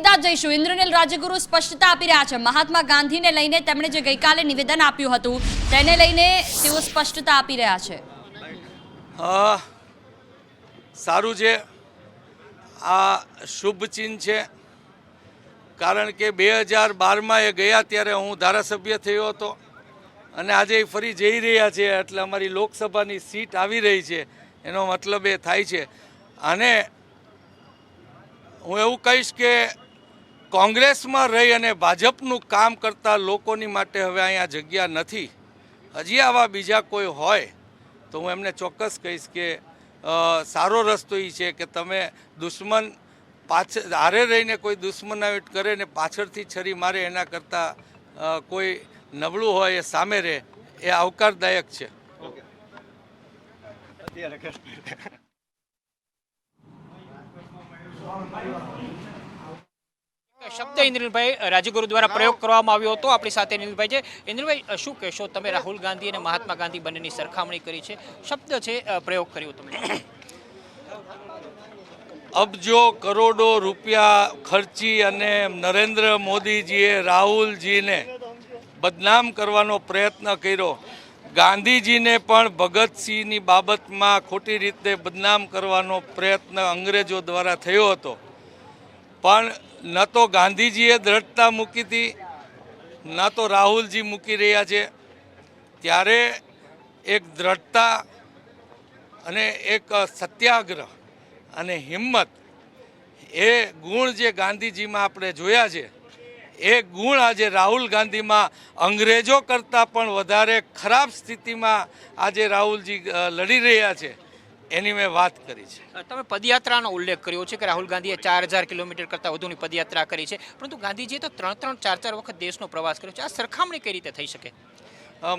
સીધા જઈશું. ઇન્દ્રનીલ રાજગુરુ સ્પષ્ટતા આપી રહ્યા છે. મહાત્મા ગાંધીને લઈને તેમણે જે ગઈકાલે નિવેદન આપ્યું હતું, તેને લઈને તેઓ સ્પષ્ટતા આપી રહ્યા છે. સારું છે. આ શુભ છે. કારણ કે બે હજાર બારમાં એ ગયા ત્યારે હું ધારાસભ્ય થયો હતો અને આજે ફરી જઈ રહ્યા છે એટલે અમારી લોકસભાની સીટ આવી રહી છે. એનો મતલબ એ થાય છે. અને હું એવું કહીશ કે કોંગ્રેસમાં રહી અને ભાજપનું કામ કરતા લોકોની માટે હવે અહીંયા જગ્યા નથી. હજી આવા બીજા કોઈ હોય તો હું એમને ચોક્કસ કહીશ કે સારો રસ્તો એ છે કે તમે દુશ્મન પાછળ હારે રહીને કોઈ દુશ્મનાવટ કરે ને પાછળથી છરી મારે એના કરતાં કોઈ નબળું હોય એ સામે રહે, એ આવકારદાયક છે. શબ્દ ઇન્દ્રનીલભાઈ રાજગુરુ દ્વારા પ્રયોગ કરવામાં આવ્યો હતો. આપણી સાથે નીલભાઈ છે. ઇન્દ્રભાઈ શું કહેશો તમે? રાહુલ ગાંધી અને મહાત્મા ગાંધી બંનેની સરખામણી કરી છે. શબ્દ છે પ્રયોગ કર્યો તમે અબજો કરોડો રૂપિયા ખર્ચી અને નરેન્દ્ર મોદીજીએ રાહુલજીને બદનામ કરવાનો પ્રયત્ન કર્યો ગાંધીજીને પણ ભગતસિંહની બાબતમાં ખોટી રીતે બદનામ કરવાનો પ્રયત્ન અંગ્રેજો દ્વારા થયો હતો. પણ ન તો ગાંધીજીએ દ્રઢતા મૂકી હતી, ન તો રાહુલજી મૂકી રહ્યા છે. ત્યારે એક દ્રઢતા અને એક સત્યાગ્રહ અને હિંમત એ ગુણ જે ગાંધીજીમાં આપણે જોયા છે, એ ગુણ આજે રાહુલ ગાંધીમાં અંગ્રેજો કરતાં પણ વધારે ખરાબ સ્થિતિમાં આજે રાહુલજી લડી રહ્યા છે. એની મેં વાત કરી છે. તમે પદયાત્રાનો ઉલ્લેખ કર્યો છે કે રાહુલ ગાંધીએ ચાર હજાર કિલોમીટર કરતાં વધુની પદયાત્રા કરી છે. પરંતુ ગાંધીજીએ તો ત્રણ ત્રણ ચાર ચાર વખત દેશનો પ્રવાસ કર્યો છે. આ સરખામણી કઈ રીતે થઈ શકે?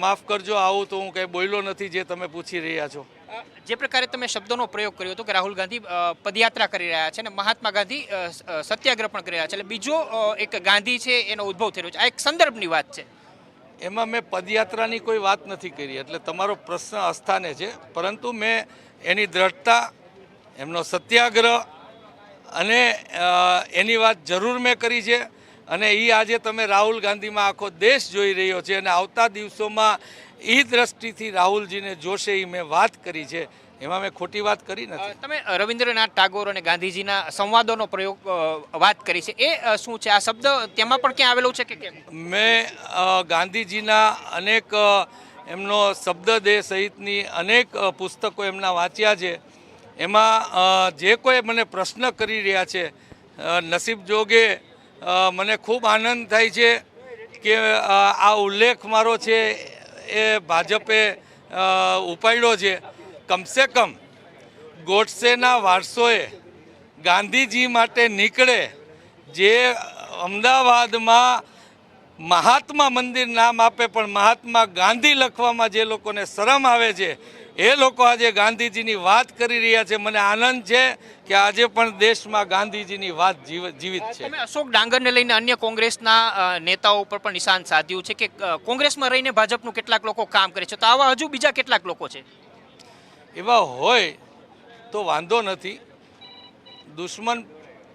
માફ કરજો આવું તો હું કંઈ બોલ્યો નથી જે તમે પૂછી રહ્યા છો. જે પ્રકારે તમે શબ્દોનો પ્રયોગ કર્યો હતો કે રાહુલ ગાંધી પદયાત્રા કરી રહ્યા છે અને મહાત્મા ગાંધી સત્યાગ્રહ પણ કરી રહ્યા છે. એટલે બીજો એક ગાંધી છે એનો ઉદ્ભવ થઈ રહ્યો છે. આ એક સંદર્ભની વાત છે. એમાં મેં પદયાત્રાની કોઈ વાત નથી કરી, એટલે તમારો પ્રશ્ન અસ્થાને છે. પરંતુ મેં એની દ્રઢતા, એમનો સત્યાગ્રહ અને એની વાત જરૂર મેં કરી છે. અને એ આજે તમે રાહુલ ગાંધીમાં આખો દેશ જોઈ રહ્યો છે અને આવતા દિવસોમાં એ દ્રષ્ટિથી રાહુલજીને જોશે એ મેં વાત કરી છે. એમાં મેં ખોટી વાત કરી નથી. તમે રવિન્દ્રનાથ ટાગોર અને ગાંધીજીના સંવાદોનો પ્રયોગ વાત કરી છે. એ શું છે? આ શબ્દ તેમાં પણ ક્યાં આવેલો છે કે કેમ? મેં ગાંધીજીના અનેક એમનો એમનો શબ્દદેહ સહિતની અનેક પુસ્તકો એમના વાંચ્યા છે. એમાં જે કોઈ મને પ્રશ્ન કરી રહ્યા છે નસીબ જોગે મને ખૂબ આનંદ થાય છે કે આ ઉલ્લેખ મારો છે એ ભાજપે ઉપાડ્યો છે. કમસે કમ ગોડસેના વારસોએ ગાંધીજી માટે નીકળે જે અમદાવાદમાં મહાત્મા મંદિર નામ આપે પણ મહાત્મા ગાંધી લખવામાં જે લોકોને શરમ આવે છે, એ લોકો આજે ગાંધીજીની વાત કરી રહ્યા છે. મને આનંદ છે કે આજે પણ દેશમાં ગાંધીજીની વાત જીવ- જીવિત છે. અશોક ડાંગરને લઈને અન્ય કોંગ્રેસના નેતાઓ ઉપર પણ નિશાન સાધ્યું છે કે કોંગ્રેસમાં રહીને ભાજપનું કેટલાક લોકો કામ કરે છે. તો આવા હજુ બીજા કેટલાક લોકો છે? એવા હોય તો વાંધો નથી. દુશ્મન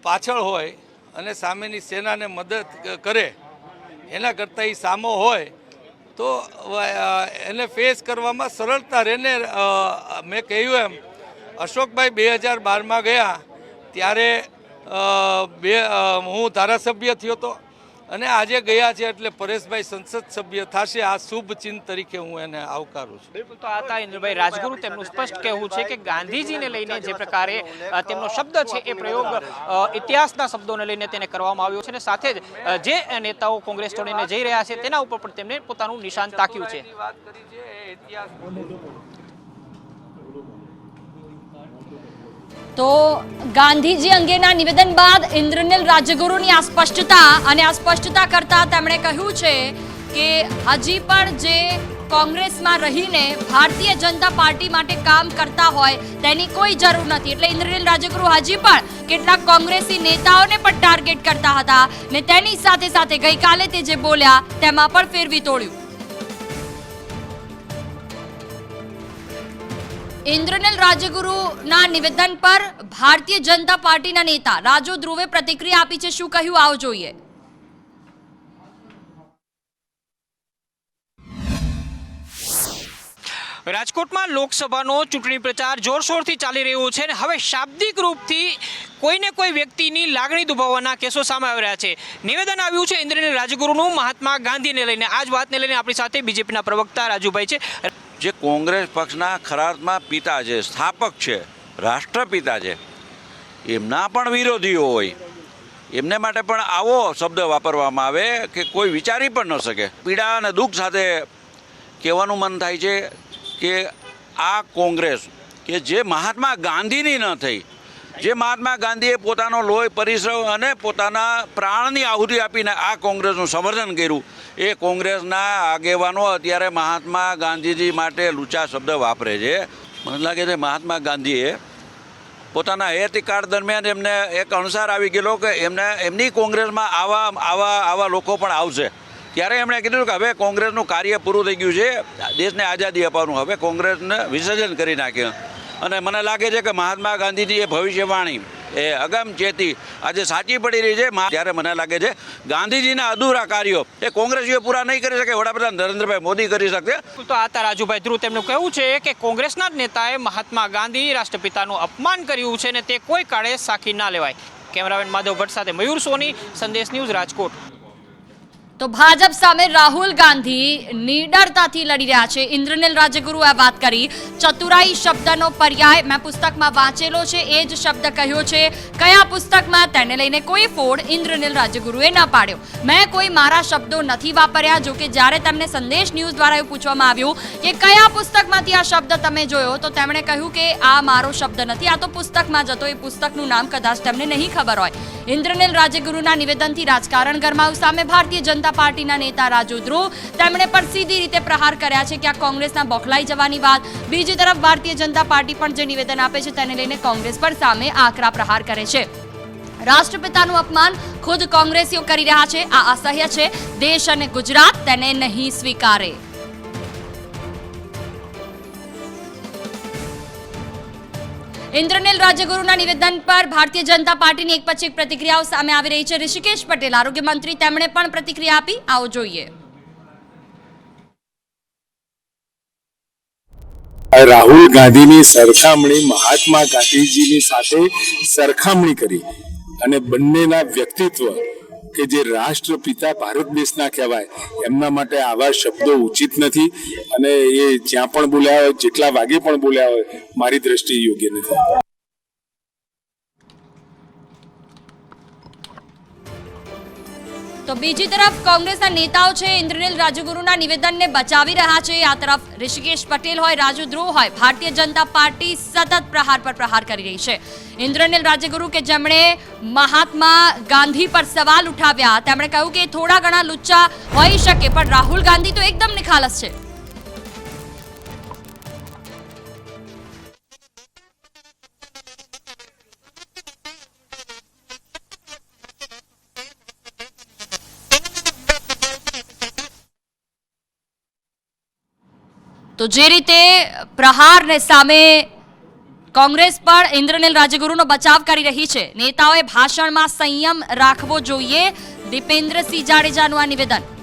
પાછળ હોય અને સામેની સેનાને મદદ કરે, એના કરતાં એ સામો હોય, તો એને ફેસ કરવામાં સરળતા રહે ને મેં કહ્યું એમ, અશોકભાઈ બે હજાર બારમાં ગયા, ત્યારે બે હું ધારાસભ્ય થયો હતો અને આજે ગયા છે એટલે પરેશભાઈ સંસદ સભ્ય થશે. આ શુભ ચિહ્ન તરીકે હું એને આવકારું છું. તો આ હતા ઇન્દ્રભાઈ રાજગુરુ. તેમનું સ્પષ્ટ કહેવું છે કે ગાંધીજીને લઈને જે પ્રકારે તેમનો શબ્દ છે એ પ્રયોગ ઇતિહાસના શબ્દોને લઈને તેને કરવામાં આવ્યો છે. અને સાથે જ જે નેતાઓ કોંગ્રેસ છોડીને જઈ રહ્યા છે, તેના ઉપર પણ તેમણે પોતાનું નિશાન તાક્યું છે. વાત કરી છે ઇતિહાસ તો ગાંધીજી અંગેના નિવેદન બાદ ઇન્દ્રનીલ રાજગુરુની આ સ્પષ્ટતા અને આ સ્પષ્ટતા કરતા તેમણે કહ્યું છે કે હજી પણ જે કોંગ્રેસમાં રહીને ભારતીય જનતા પાર્ટી માટે કામ કરતા હોય તેની કોઈ જરૂર નથી. એટલે ઇન્દ્રનીલ રાજગુરુ હજી પણ કેટલાક કોંગ્રેસી નેતાઓને પણ ટાર્ગેટ કરતા હતા ને તેની સાથે સાથે ગઈકાલે તે જે બોલ્યા તેમાં પણ ફેરવી તોડ્યું. ઇન્દ્રનીલ રાજગુરુના નિવેદન પર ભારતીય જનતા પાર્ટીના નેતા રાજુ ધ્રુવે પ્રતિક્રિયા આપી છે. શું કહ્યું? આવો જોઈએ. રાજકોટમાં લોકસભાનો ચૂંટણી પ્રચાર જોરશોરથી ચાલી રહ્યો છે અને હવે શાબ્દિક રૂપથી કોઈને કોઈ વ્યક્તિની લાગણી દુભાવવાના કેસો સામે આવી રહ્યા છે. નિવેદન આવ્યું છે ઇન્દ્રનીલ રાજગુરુનું. મહાત્મા ગાંધીને લઈને આ જ વાતને લઈને આપણી સાથે બીજેપીના પ્રવક્તા રાજુભાઈ છે. જે કોંગ્રેસ પક્ષના ખરાતમાં પિતા છે, સ્થાપક છે, રાષ્ટ્રપિતા છે, એમના પણ વિરોધીઓ હોય. એમને માટે પણ આવો શબ્દ વાપરવામાં આવે કે કોઈ વિચારી પણ ન શકે. પીડા અને દુઃખ સાથે કહેવાનું મન થાય છે કે આ કોંગ્રેસ કે જે મહાત્મા ગાંધીની ન થઈ, જે મહાત્મા ગાંધીએ પોતાનો લોહી પરિશ્રમ અને પોતાના પ્રાણની આહુતિ આપીને આ કોંગ્રેસનું સમર્થન કર્યું એ કોંગ્રેસના આગેવાનો અત્યારે મહાત્મા ગાંધીજી માટે લૂચા શબ્દ વાપરે છે. મને લાગે છે મહાત્મા ગાંધીએ પોતાના હેતિકાળ દરમિયાન એમને એક અણસાર આવી ગયેલો કે એમને એમની કોંગ્રેસમાં આવા આવા આવા લોકો પણ આવશે. ત્યારે એમણે કીધું કે હવે કોંગ્રેસનું કાર્ય પૂરું થઈ ગયું છે. દેશને આઝાદી અપાવવાનું હવે કોંગ્રેસને વિસર્જન કરી નાખ્યું. અને મને લાગે છે કે મહાત્મા ગાંધીજી એ ભવિષ્યવાણી એ અગમચેતી આજે સાચી પડી રહી છે. ત્યારે મને લાગે છે, ગાંધીજીના અધૂરા કાર્યો એ કોંગ્રેસીઓ પૂરા નહીં કરી શકે. વડાપ્રધાન નરેન્દ્રભાઈ મોદી કરી શકશે. તો આ હતા રાજુભાઈ ધ્રુવ. તેમનું કહેવું છે કે કોંગ્રેસના જ નેતાએ મહાત્મા ગાંધી રાષ્ટ્રપિતાનું અપમાન કર્યું છે ને તે કોઈ કાળે સાખી ના લેવાય. કેમેરામેન માધવ ભટ્ટ સાથે મયુર સોની, સંદેશ ન્યૂઝ રાજકોટ. તો ભાજપ સામે રાહુલ ગાંધી નિડરતાથી લડી રહ્યા છે. ઇન્દ્રનીલ રાજગુરુ આ વાત કરી. ચતુરાઈ શબ્દનો પર્યાય મેં પુસ્તકમાં વાંચેલો છે, એ જ શબ્દ કહ્યો છે. કયા પુસ્તકમાં? તેને લઈને કોઈ ફોડ ઇન્દ્રનીલ રાજગુરુએ ન પાડ્યો. મેં કોઈ મારા શબ્દો નથી વાપર્યા, જો કે જ્યારે તેમને સંદેશ ન્યૂઝ દ્વારા એવું પૂછવામાં આવ્યું કે કયા પુસ્તકમાંથી આ શબ્દ તમે જોયો, તો તેમણે કહ્યું કે આ મારો શબ્દ નથી, આ તો પુસ્તકમાં જતો એ પુસ્તકનું નામ કદાચ તેમને નહીં ખબર હોય. ઇન્દ્રનીલ રાજગુરુના નિવેદનથી રાજકારણ ગરમાયું. સામે ભારતીય જનતા પાર્ટીના નેતા રાજુ ધ્રુવ તેમણે પણ સીધી રીતે પ્રહાર કર્યા છે કે આ કોંગ્રેસના બોખલાઈ જવાની વાત. બીજી તરફ ભારતીય જનતા પાર્ટી પણ જે નિવેદન આપે છે તેને લઈને કોંગ્રેસ પર સામે આકરા પ્રહાર કરે છે. રાષ્ટ્રપિતાનું અપમાન ખુદ કોંગ્રેસીઓ કરી રહ્યા છે. આ અસહ્ય છે. દેશ અને ગુજરાત તેને નહીં સ્વીકારે. ઇન્દ્રનીલ રાજ્યગુરુના નિવેદન પર ભારતીય જનતા પાર્ટીની એક પછી એક પ્રતિક્રિયાઓ સામે આવી રહી છે. ઋષિકેશ પટેલ, આરોગ્ય મંત્રી, તેમણે પણ પ્રતિક્રિયા આપી. આવો જોઈએ. રાહુલ ગાંધીની સરખામણી મહાત્મા ગાંધીજીની સાથે સરખામણી કરી અને બંનેના વ્યક્તિત્વ કે જે રાષ્ટ્રપિતા ભારત દેશના કહેવાય, એમના માટે આવા શબ્દો ઉચિત નથી અને એ જ્યાં પણ બોલ્યા હોય, જેટલા વાગે પણ બોલ્યા હોય, મારી દ્રષ્ટિએ યોગ્ય નથી. તો બીજી તરફ કોંગ્રેસના નેતાઓ છે, ઇન્દ્રનીલ રાજુગુરુના નિવેદનને બચાવી રહ્યા છે. આ તરફ ઋષિકેશ પટેલ હોય, રાજુ ધ્રુવ હોય, ભારતીય જનતા પાર્ટી સતત પ્રહાર પર પ્રહાર કરી રહી છે. ઇન્દ્રનીલ રાજગુરુ કે જેમણે મહાત્મા ગાંધી પર સવાલ ઉઠાવ્યા, તેમણે કહ્યું કે થોડા ઘણા લુચ્ચા હોઈ શકે, પણ રાહુલ ગાંધી તો એકદમ નિખાલસ છે. જે રીતે પ્રહારને સામે કોંગ્રેસ પણ ઇન્દ્રનીલ રાજગુરુનો બચાવ કરી રહી છે. નેતાઓએ ભાષણમાં સંયમ રાખવો જોઈએ. દીપેન્દ્રસિંહ જાડેજાનું આ નિવેદન.